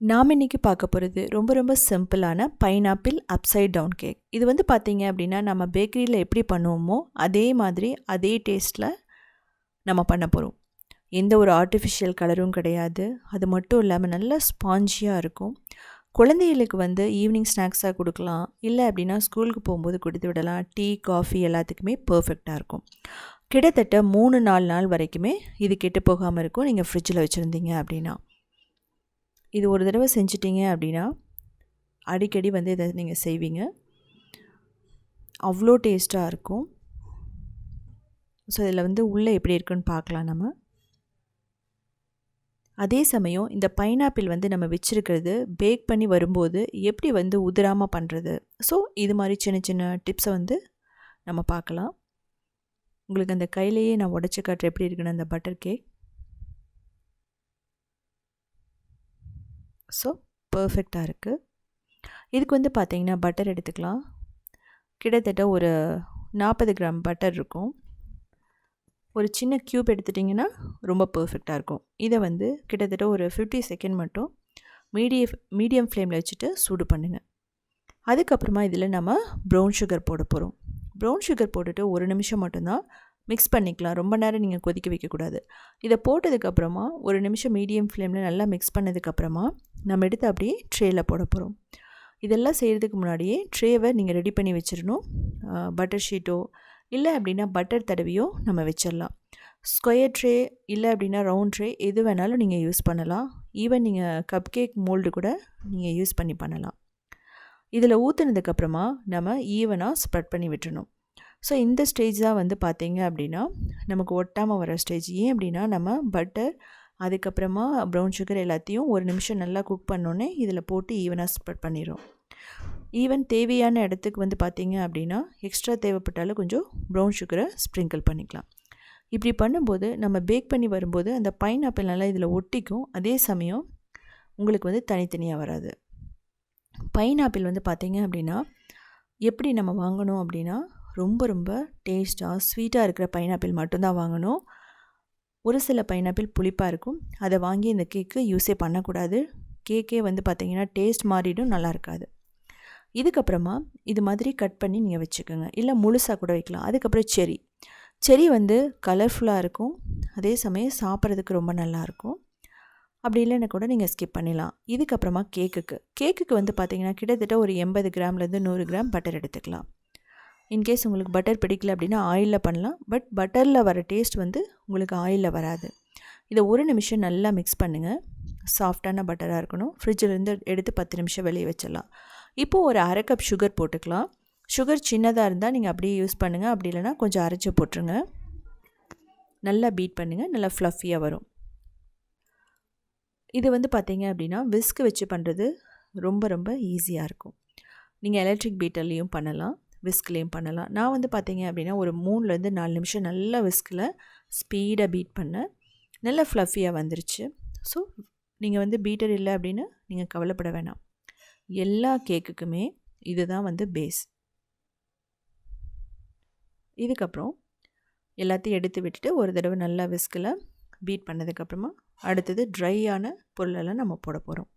நாம் இன்றைக்கி பார்க்க போகிறது ரொம்ப ரொம்ப சிம்பிளான பைனாப்பிள் அப்சைட் டவுன் கேக் இது வந்து பார்த்தீங்க அப்படின்னா நம்ம பேக்கரியில் எப்படி பண்ணுவோமோ அதே மாதிரி அதே டேஸ்ட்டில் நம்ம பண்ண போகிறோம் எந்த ஒரு ஆர்டிஃபிஷியல் கலரும் கிடையாது. அது மட்டும் இல்லாமல் நல்ல ஸ்பாஞ்சியாக இருக்கும். குழந்தைகளுக்கு வந்து ஈவினிங் ஸ்நாக்ஸாக கொடுக்கலாம். இல்லை அப்படின்னா ஸ்கூலுக்கு போகும்போது கொடுத்து விடலாம். டீ காஃபி எல்லாத்துக்குமே பர்ஃபெக்டாக இருக்கும். கிட்டத்தட்ட மூணு நாலு நாள் வரைக்குமே இது கெட்டு போகாமல் இருக்கும். நீங்கள் ஃப்ரிட்ஜில் வச்சுருந்தீங்க அப்படின்னா. இது ஒரு தடவை செஞ்சிட்டிங்க அப்படின்னா அடிக்கடி வந்து இதை நீங்கள் செய்வீங்க. அவ்வளோ டேஸ்ட்டாக இருக்கும். ஸோ இதில் வந்து உள்ளே எப்படி இருக்குன்னு பார்க்கலாம் நம்ம. அதே சமயம் இந்த பைனாப்பிள் வந்து நம்ம வச்சுருக்கிறது பேக் பண்ணி வரும்போது எப்படி வந்து உதிராமல் பண்ணுறது ஸோ இது மாதிரி சின்ன சின்ன டிப்ஸை வந்து நம்ம பார்க்கலாம் உங்களுக்கு அந்த கையிலேயே நான் உடச்சி காட்டுற எப்படி இருக்குன்னு அந்த பட்டர் கேக். ஸோ பர்ஃபெக்டாக இருக்குது இதுக்கு வந்து பார்த்திங்கன்னா பட்டர் எடுத்துக்கலாம். கிட்டத்தட்ட ஒரு நாற்பது கிராம் பட்டர் இருக்கும். ஒரு சின்ன க்யூப் எடுத்துட்டிங்கன்னா ரொம்ப பர்ஃபெக்டாக இருக்கும். இதை வந்து கிட்டத்தட்ட ஒரு ஃபிஃப்டி செகண்ட் மட்டும் மீடிய மீடியம் ஃப்ளேமில் வச்சுட்டு சூடு பண்ணுங்கள் அதுக்கப்புறமா இதில் நம்ம ப்ரௌன் சுகர் போட போகிறோம் ப்ரௌன் சுகர் போட்டுட்டு ஒரு நிமிஷம் மட்டும்தான் மிக்ஸ் பண்ணிக்கலாம். ரொம்ப நேரம் நீங்கள் கொதிக்க வைக்கக்கூடாது. இதை போட்டதுக்கப்புறமா ஒரு நிமிஷம் மீடியம் ஃப்ளேமில் நல்லா மிக்ஸ் பண்ணதுக்கப்புறமா நம்ம எடுத்து அப்படியே ட்ரேயில் போட போகிறோம் இதெல்லாம் செய்கிறதுக்கு முன்னாடியே ட்ரேவை நீங்கள் ரெடி பண்ணி வச்சிடணும் பட்டர் ஷீட்டோ இல்லை அப்படின்னா பட்டர் தடவியோ நம்ம வச்சிடலாம் ஸ்கொயர் ட்ரே இல்லை அப்படின்னா ரவுண்ட் ட்ரே எது வேணாலும் நீங்கள் யூஸ் பண்ணலாம். ஈவன் நீங்கள் கப் கேக் மோல்டு கூட நீங்கள் யூஸ் பண்ணி பண்ணலாம். இதில் ஊற்றுனதுக்கப்புறமா நம்ம ஈவனாக ஸ்ப்ரெட் பண்ணி விட்டுணும் ஸோ இந்த ஸ்டேஜ் தான் வந்து பார்த்திங்க அப்படின்னா நமக்கு ஒட்டாமல் வர ஸ்டேஜ் ஏன் அப்படின்னா நம்ம பட்டர் அதுக்கப்புறமா ப்ரௌன் சுகர் எல்லாத்தையும் ஒரு நிமிஷம் நல்லா குக் பண்ணோன்னே இதில் போட்டு ஈவனாக ஸ்ப்ரெட் பண்ணிடும் ஈவன் தேவையான இடத்துக்கு வந்து பார்த்திங்க அப்படின்னா எக்ஸ்ட்ரா தேவைப்பட்டாலும் கொஞ்சம் ப்ரௌன் சுகரை ஸ்ப்ரிங்கிள் பண்ணிக்கலாம். இப்படி பண்ணும்போது நம்ம பேக் பண்ணி வரும்போது அந்த பைன் ஆப்பிள் நல்லா இதில் ஒட்டிக்கும். அதே சமயம் உங்களுக்கு வந்து தனித்தனியாக வராது. பைன் ஆப்பிள் வந்து பார்த்திங்க அப்படின்னா எப்படி நம்ம வாங்கணும் அப்படின்னா ரொம்ப ரொம்ப டேஸ்ட்டாக ஸ்வீட்டாக இருக்கிற பைனாப்பிள் மட்டும்தான் வாங்கணும். ஒரு சில பைனாப்பிள் புளிப்பாக இருக்கும். அதை வாங்கி இந்த கேக்கு யூஸே பண்ணக்கூடாது. கேக்கே வந்து பார்த்திங்கன்னா டேஸ்ட் மாறிடும் நல்லா இருக்காது. இதுக்கப்புறமா இது மாதிரி கட் பண்ணி நீங்கள் வச்சுக்கோங்க. இல்லை முழுசாக கூட வைக்கலாம். அதுக்கப்புறம் செரி செரி வந்து கலர்ஃபுல்லாக இருக்கும். அதே சமயம் சாப்பிட்றதுக்கு ரொம்ப நல்லாயிருக்கும் அப்படி இல்லைன்னா கூட நீங்கள் ஸ்கிப் பண்ணிடலாம். இதுக்கப்புறமா கேக்குக்கு கேக்குக்கு வந்து பார்த்திங்கன்னா கிட்டத்தட்ட ஒரு எண்பது கிராம்லேருந்து நூறு கிராம் பட்டர் எடுத்துக்கலாம். இன்கேஸ் உங்களுக்கு பட்டர் பிடிக்கல அப்படின்னா ஆயிலில் பண்ணலாம். பட் பட்டரில் வர டேஸ்ட் வந்து உங்களுக்கு ஆயிலில் வராது. இதை ஒரு நிமிஷம் நல்லா மிக்ஸ் பண்ணுங்கள் சாஃப்டான பட்டராக இருக்கணும். ஃப்ரிட்ஜிலேருந்து எடுத்து பத்து நிமிஷம் வெளியே வச்சிடலாம். இப்போது ஒரு அரை கப் சுகர் போட்டுக்கலாம். சுகர் சின்னதாக இருந்தால் நீங்கள் அப்படியே யூஸ் பண்ணுங்கள் அப்படி இல்லைனா கொஞ்சம் அரைச்சி போட்டுருங்க. நல்லா பீட் பண்ணுங்கள் நல்லா ஃப்ளஃபியாக வரும். இது வந்து பார்த்திங்க அப்படின்னா விஸ்க்கு வச்சு பண்ணுறது ரொம்ப ரொம்ப ஈஸியாக இருக்கும். நீங்கள் எலக்ட்ரிக் பீட்டர்லேயும் பண்ணலாம். விஸ்க்லேயும் பண்ணலாம். நான் வந்து பார்த்தீங்க அப்படின்னா ஒரு மூணுலேருந்து நாலு நிமிஷம் நல்லா விஸ்கில் ஸ்பீடாக பீட் பண்ணேன் நல்லா ஃப்ளஃபியாக வந்துருச்சு. ஸோ நீங்கள் வந்து பீட்டர் இல்லை அப்படின்னு நீங்கள் கவலைப்பட வேணாம். எல்லா கேக்குக்குமே இதுதான் வந்து பேஸ் இதுக்கப்புறம் எல்லாத்தையும் எடுத்து விட்டுட்டு ஒரு தடவை நல்லா விஸ்கில் பீட் பண்ணதுக்கப்புறமா அடுத்தது ட்ரையான பொருளெல்லாம் நம்ம போட போகிறோம்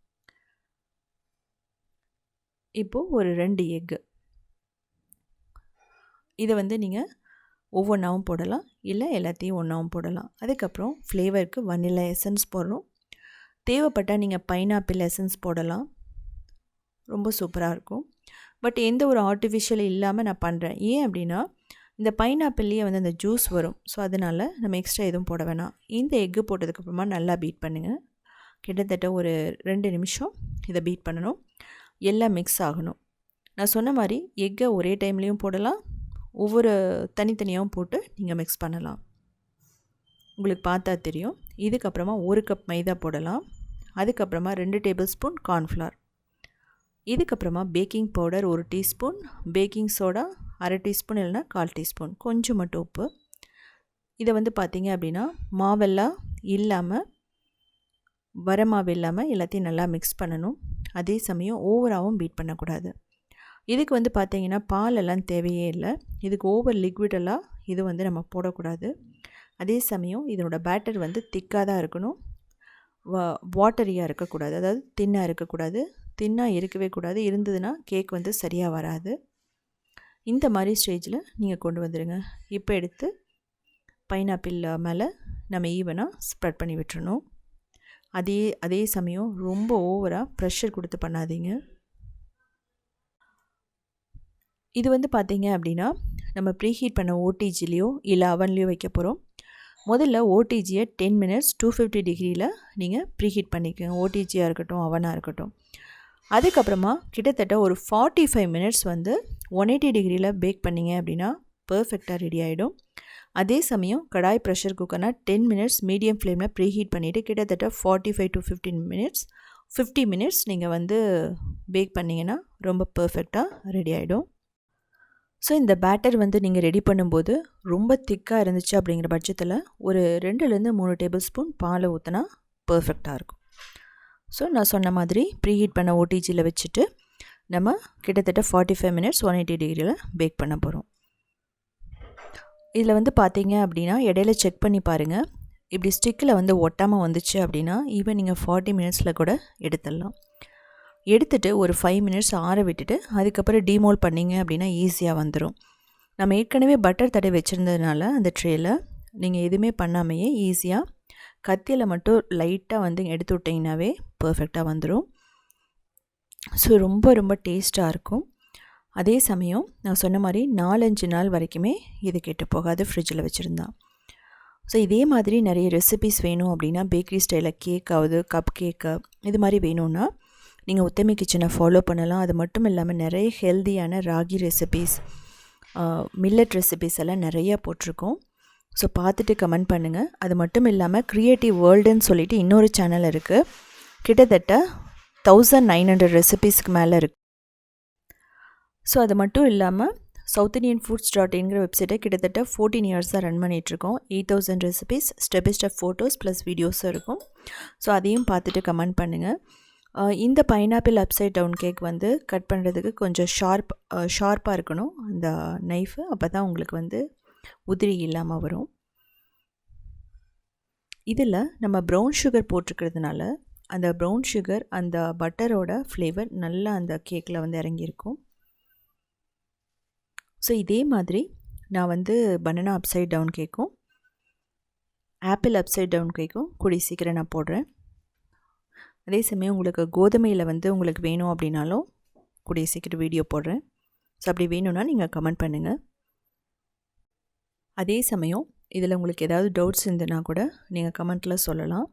இப்போது ஒரு ரெண்டு எக்கு இதை வந்து நீங்கள் ஒவ்வொன்றாவும் போடலாம். இல்லை எல்லாத்தையும் ஒன்றாவும் போடலாம். அதுக்கப்புறம் ஃப்ளேவருக்கு வனிலா எசன்ஸ் போடுறோம். தேவைப்பட்டால் நீங்கள் பைனாப்பிள் எசன்ஸ் போடலாம். ரொம்ப சூப்பராக இருக்கும். பட் எந்த ஒரு ஆர்டிஃபிஷியல் இல்லாமல் நான் பண்ணுறேன் ஏன் அப்படின்னா இந்த பைனாப்பிள்லேயே வந்து அந்த ஜூஸ் வரும். ஸோ அதனால் நம்ம எக்ஸ்ட்ரா எதுவும் போட வேணாம். இந்த எக்கு போட்டதுக்கப்புறமா நல்லா பீட் பண்ணுங்கள் கிட்டத்தட்ட ஒரு ரெண்டு நிமிஷம் இதை பீட் பண்ணணும். எல்லாம் மிக்ஸ் ஆகணும். நான் சொன்ன மாதிரி எக்கை ஒரே டைம்லேயும் போடலாம். ஒவ்வொரு தனித்தனியாகவும் போட்டு நீங்கள் மிக்ஸ் பண்ணலாம். உங்களுக்கு பார்த்தா தெரியும். இதுக்கப்புறமா ஒரு கப் மைதா போடலாம். அதுக்கப்புறமா ரெண்டு டேபிள் ஸ்பூன் கார்ன்ஃப்ளவர் இதுக்கப்புறமா பேக்கிங் பவுடர் ஒரு டீஸ்பூன் பேக்கிங் சோடா அரை டீஸ்பூன் இல்லைனா கால் டீஸ்பூன் கொஞ்சம் மட்டும் உப்பு. இதை வந்து பார்த்திங்க அப்படின்னா மாவெல்லாம் இல்லாமல் வர மாவு இல்லாமல் எல்லாத்தையும் நல்லா மிக்ஸ் பண்ணணும். அதே சமயம் ஓவராகவும் பீட் பண்ணக்கூடாது. இதுக்கு வந்து பார்த்திங்கன்னா பாலெல்லாம் தேவையே இல்லை. இதுக்கு ஓவர் லிக்விடெல்லாம் இது வந்து நம்ம போடக்கூடாது. அதே சமயம் இதனோட பேட்டர் வந்து திக்காக தான் இருக்கணும். வா வாட்டரியாக இருக்கக்கூடாது. அதாவது தின்னாக இருக்கக்கூடாது. தின்னாக இருக்கவே கூடாது. இருந்ததுன்னா கேக் வந்து சரியாக வராது. இந்த மாதிரி ஸ்டேஜில் நீங்கள் கொண்டு வந்துடுங்க இப்போ எடுத்து பைனாப்பிள் மேலே நம்ம ஈவனாக ஸ்ப்ரெட் பண்ணி விட்டுறணும். அதே அதே சமயம் ரொம்ப ஓவராக ப்ரெஷர் கொடுத்து பண்ணாதீங்க. இது வந்து பார்த்திங்க அப்படின்னா நம்ம ப்ரீஹீட் பண்ண ஓடிஜிலையோ இல்லை அவன்லேயோ வைக்க போகிறோம் முதல்ல ஓடிஜியை டென் மினிட்ஸ் டூ ஃபிஃப்டி டிகிரியில் நீங்கள் ப்ரீஹீட் பண்ணிக்கோங்க. ஓடிஜியாக இருக்கட்டும் அவனாக இருக்கட்டும். அதுக்கப்புறமா கிட்டத்தட்ட ஒரு ஃபார்ட்டி ஃபைவ் மினிட்ஸ் வந்து ஒன் எயிட்டி டிகிரியில் பேக் பண்ணிங்க அப்படின்னா பர்ஃபெக்டாக ரெடி ஆகிடும் அதே சமயம் கடாய் ப்ரெஷர் குக்கர்னா டென் மினிட்ஸ் மீடியம் ஃப்ளேமில் ப்ரீஹீட் பண்ணிவிட்டு கிட்டத்தட்ட forty five to fifteen minutes fifty minutes நீங்கள் வந்து பேக் பண்ணிங்கன்னா ரொம்ப பர்ஃபெக்டாக ரெடி ஆகிடும் ஸோ இந்த பேட்டர் வந்து நீங்கள் ரெடி பண்ணும்போது ரொம்ப திக்காக இருந்துச்சு அப்படிங்கிற பட்சத்தில் ஒரு ரெண்டுலேருந்து மூணு டேபிள் ஸ்பூன் பாலை ஊற்றினா பர்ஃபெக்டாக இருக்கும். ஸோ நான் சொன்ன மாதிரி ப்ரீஹீட் பண்ண ஓடிஜியில் வச்சுட்டு நம்ம கிட்டத்தட்ட forty five minutes one eighty டிகிரியில் பேக் பண்ண போகிறோம் இதில் வந்து பார்த்தீங்க அப்படின்னா இடையில செக் பண்ணி பாருங்கள் இப்படி ஸ்டிக்கில் வந்து ஒட்டாமல் வந்துச்சு அப்படின்னா ஈவன் நீங்கள் ஃபார்ட்டி மினிட்ஸில் கூட எடுத்துடலாம். எடுத்துகிட்டு ஒரு ஃபைவ் மினிட்ஸ் ஆற விட்டுட்டு அதுக்கப்புறம் டிமோல் பண்ணிங்க அப்படின்னா ஈஸியாக வந்துடும் நம்ம ஏற்கனவே பட்டர் தடை வச்சுருந்ததுனால அந்த ட்ரேயில் நீங்கள் எதுவுமே பண்ணாமையே ஈஸியாக கத்தியில் மட்டும் லைட்டாக வந்து எடுத்து விட்டிங்கனாவே பர்ஃபெக்டாக வந்துடும் ஸோ ரொம்ப ரொம்ப டேஸ்ட்டாக இருக்கும். அதே சமயம் நான் சொன்ன மாதிரி நாலஞ்சு நாள் வரைக்குமே இது கெட்டு போகாது ஃப்ரிட்ஜில் வச்சுருந்தான் ஸோ இதே மாதிரி நிறைய ரெசிபிஸ் வேணும் அப்படின்னா பேக்கரி ஸ்டைலில் கேக் ஆகுது கப் கேக்கு இது மாதிரி வேணும்னா நீங்கள் உத்தமி கிச்சனை ஃபாலோ பண்ணலாம். அது மட்டும் இல்லாமல் நிறைய ஹெல்த்தியான ராகி ரெசிபீஸ் மில்லட் ரெசிபீஸ் எல்லாம் நிறையா போட்டிருக்கோம். ஸோ பார்த்துட்டு கமெண்ட் பண்ணுங்கள் அது மட்டும் இல்லாமல் க்ரியேட்டிவ் வேர்ல்டுன்னு சொல்லிட்டு இன்னொரு சேனல் இருக்குது கிட்டத்தட்ட தௌசண்ட் நைன் ஹண்ட்ரட் ரெசிபீஸ்க்கு மேலே இருக்குது ஸோ அது மட்டும் இல்லாமல் சவுத் இண்டியன் ஃபுட்ஸ் டாட் இன்கிற வெப்சைட்டை கிட்டத்தட்ட ஃபோர்டீன் இயர்ஸாக ரன் பண்ணிகிட்ருக்கோம் eight thousand recipes step by step photos plus வீடியோஸும் இருக்கும். ஸோ அதையும் பார்த்துட்டு கமெண்ட் பண்ணுங்கள் இந்த பைனாப்பிள் அப்சைட் டவுன் கேக் வந்து கட் பண்ணுறதுக்கு கொஞ்சம் ஷார்ப் ஷார்ப்பாக இருக்கணும். அந்த நைஃபு அப்போ தான் உங்களுக்கு வந்து உதிரி இல்லாமல் வரும். இதில் நம்ம ப்ரௌன் சுகர் போட்டிருக்கிறதுனால அந்த ப்ரௌன் சுகர் அந்த பட்டரோட ஃப்ளேவர் நல்லா அந்த கேக்கில் வந்து இறங்கியிருக்கும். ஸோ இதே மாதிரி நான் வந்து பனானா அப்சைட் டவுன் கேக்கும் ஆப்பிள் அப்சைட் டவுன் கேக்கும் கூடி சீக்கிரம் நான் போடுறேன். அதே சமயம் உங்களுக்கு கோதுமையில் வந்து உங்களுக்கு வேணும் அப்படின்னாலும் கூடிய சீக்கிரம் வீடியோ போடுறேன். ஸோ அப்படி வேணும்னா நீங்கள் கமெண்ட் பண்ணுங்கள் அதே சமயம் இதில் உங்களுக்கு ஏதாவது டவுட்ஸ் இருந்ததுன்னா கூட நீங்கள் கமெண்ட்டில் சொல்லலாம்.